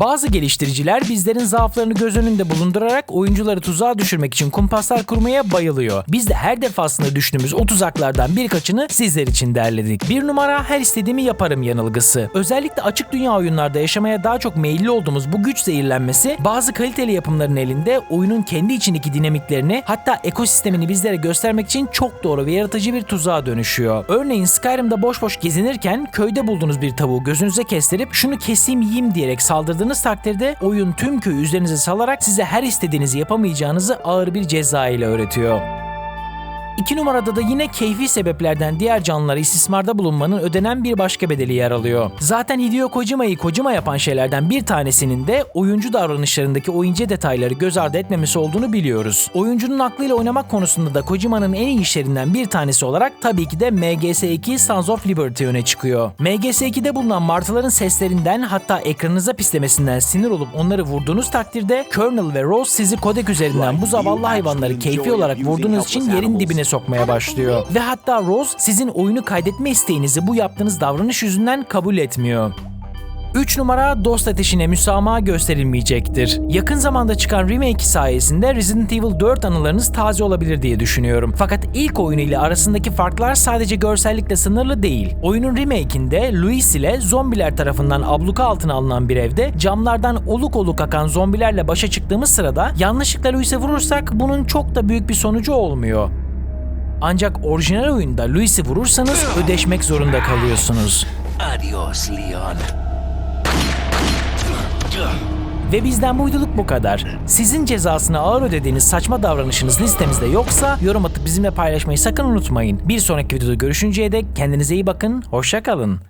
Bazı geliştiriciler bizlerin zaaflarını göz önünde bulundurarak oyuncuları tuzağa düşürmek için kumpaslar kurmaya bayılıyor. Biz de her defasında düştüğümüz o tuzaklardan birkaçını sizler için derledik. Bir numara her istediğimi yaparım yanılgısı. Özellikle açık dünya oyunlarda yaşamaya daha çok meyilli olduğumuz bu güç zehirlenmesi bazı kaliteli yapımların elinde oyunun kendi içindeki dinamiklerini hatta ekosistemini bizlere göstermek için çok doğru ve yaratıcı bir tuzağa dönüşüyor. Örneğin Skyrim'de boş boş gezinirken köyde bulduğunuz bir tavuğu gözünüze kestirip şunu keseyim yiyeyim diyerek saldırdığınız takdirde oyun tüm köyü üzerinize salarak size her istediğinizi yapamayacağınızı ağır bir ceza ile öğretiyor. İki numarada da yine keyfi sebeplerden diğer canlılara istismarda bulunmanın ödenen bir başka bedeli yer alıyor. Zaten Hideo Kojima'yı Kojima yapan şeylerden bir tanesinin de oyuncu davranışlarındaki o ince detayları göz ardı etmemesi olduğunu biliyoruz. Oyuncunun aklıyla oynamak konusunda da Kojima'nın en iyi işlerinden bir tanesi olarak tabii ki de MGS2 Sons of Liberty öne çıkıyor. MGS2'de bulunan martıların seslerinden hatta ekranınıza pislemesinden sinir olup onları vurduğunuz takdirde Colonel ve Rose sizi kodek üzerinden bu zavallı hayvanları keyfi olarak vurduğunuz için yerin dibine sokmaya başlıyor. Ve hatta Rose sizin oyunu kaydetme isteğinizi bu yaptığınız davranış yüzünden kabul etmiyor. 3 numara dost ateşine müsamaha gösterilmeyecektir. Yakın zamanda çıkan remake sayesinde Resident Evil 4 anılarınız taze olabilir diye düşünüyorum. Fakat ilk oyunu ile arasındaki farklar sadece görsellikle sınırlı değil. Oyunun remake'inde Louis ile zombiler tarafından abluka altına alınan bir evde camlardan oluk oluk akan zombilerle başa çıktığımız sırada yanlışlıkla Louis'e vurursak bunun çok da büyük bir sonucu olmuyor. Ancak orijinal oyunda Louis'i vurursanız ödeşmek zorunda kalıyorsunuz. Adios, Leon. Ve bizden bu uyduluk bu kadar. Sizin cezasını ağır ödediğiniz saçma davranışınız listemizde yoksa yorum atıp bizimle paylaşmayı sakın unutmayın. Bir sonraki videoda görüşünceye dek kendinize iyi bakın, hoşça kalın.